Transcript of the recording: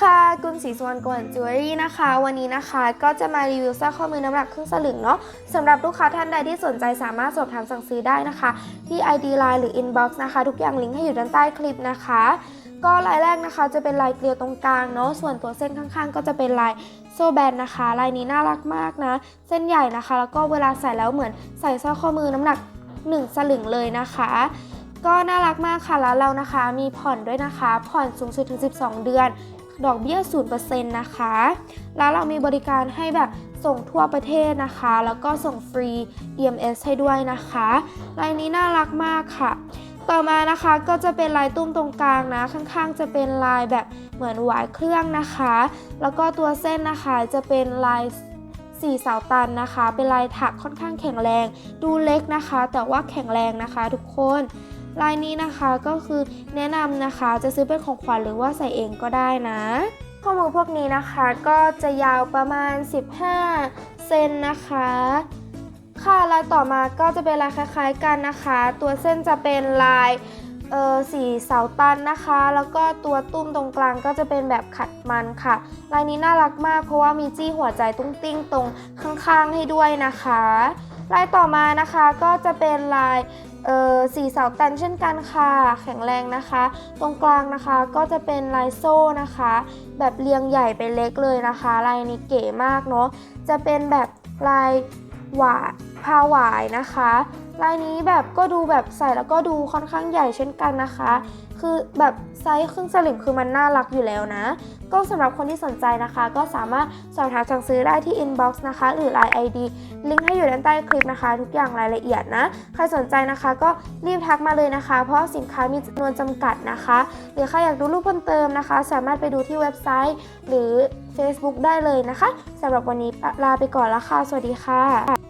ค่ะกุลศรีสุวรรณกวนจิวเวลรี่นะคะ วันนี้นะคะก็จะมารีวิวสร้อยข้อมือน้ำหนักครึ่งสลึงเนาะสำหรับลูกค้าท่านใดที่สนใจสามารถสอบถามสั่งซื้อได้นะคะ ที่ ID Line หรือ Inbox นะคะ ทุกอย่างลิงก์ให้อยู่ด้านใต้คลิปนะคะ ก็ลายแรกนะคะจะเป็นลายเกลียวตรงกลางเนาะส่วนตัวเส้นข้างๆ ก็จะเป็นลายโซแบนนะคะลายนี้น่ารักมากนะ เส้นใหญ่นะคะ แล้วก็เวลาใส่แล้วเหมือนใส่สร้อยข้อมือน้ำหนัก 1 สลึงเลยนะคะก็น่ารักมากค่ะแล้วเรานะคะ มีผ่อนด้วยนะคะ ผ่อนสูงสุดถึง 12 เดือน ดอกเบี้ย 0%นะคะ แล้วเรามีบริการให้แบบส่งทั่วประเทศนะคะ แล้วก็ส่งฟรี EMS ให้ด้วยนะคะลายนี้น่ารักมากค่ะ ต่อมานะคะก็จะเป็นลายตุ้มตรงกลางนะ ข้างๆ จะเป็นลายแบบเหมือนหวายเครื่องนะคะ แล้วก็ตัวเส้นนะคะจะเป็นลายสี่เสาตันนะคะ เป็นลายถักค่อนข้างแข็งแรง ดูเล็กนะคะ แต่ว่าแข็งแรงนะคะทุกคน ลายนี้นะคะก็คือแนะนำนะคะจะซื้อเป็นของขวัญหรือว่าใส่เองก็ได้นะข้อมือพวกนี้นะคะก็จะยาวประมาณ 15 เซนนะคะ ค่ะลายต่อมาก็จะเป็นลายคล้ายๆกันนะคะ ตัวเส้นจะเป็นลายเออสีเสาตันนะคะ แล้วก็ตัวตุ้มตรงกลางก็จะเป็นแบบขัดมันค่ะ ลายนี้น่ารักมากเพราะว่ามีจี้หัวใจตุ้งติ้งตรงข้างๆให้ด้วยนะคะ ลายต่อมานะคะก็จะเป็นลายเออสีเสาตันเช่นกันค่ะ แข็งแรงนะคะ ตรงกลางนะคะก็จะเป็นลายโซ่นะคะ แบบเรียงใหญ่ไปเล็กเลยนะคะ ลายนี้เก๋มากเนาะจะเป็นแบบลายหวายผ้าหวายนะคะ ลายนี้แบบก็ดูแบบใส่แล้วก็ดูค่อนข้างใหญ่เช่นกันนะคะ คือแบบไซส์ครึ่งสลึงคือมันน่ารักอยู่แล้วนะ ก็สำหรับคนที่สนใจนะคะ ก็สามารถสอบถามสั่งซื้อได้ที่ inbox นะคะ หรือ line ID ลิงก์ให้อยู่ด้านใต้คลิปนะคะ ทุกอย่างรายละเอียดนะ ใครสนใจนะคะก็รีบทักมาเลยนะคะ เพราะสินค้ามีจำนวนจำกัดนะคะ หรือใครอยากดูรูปเพิ่มเติมนะคะ สามารถไปดูที่เว็บไซต์ หรือ Facebook ได้เลยนะคะสำหรับวันนี้ลาไปก่อนแล้วค่ะ สวัสดีค่ะ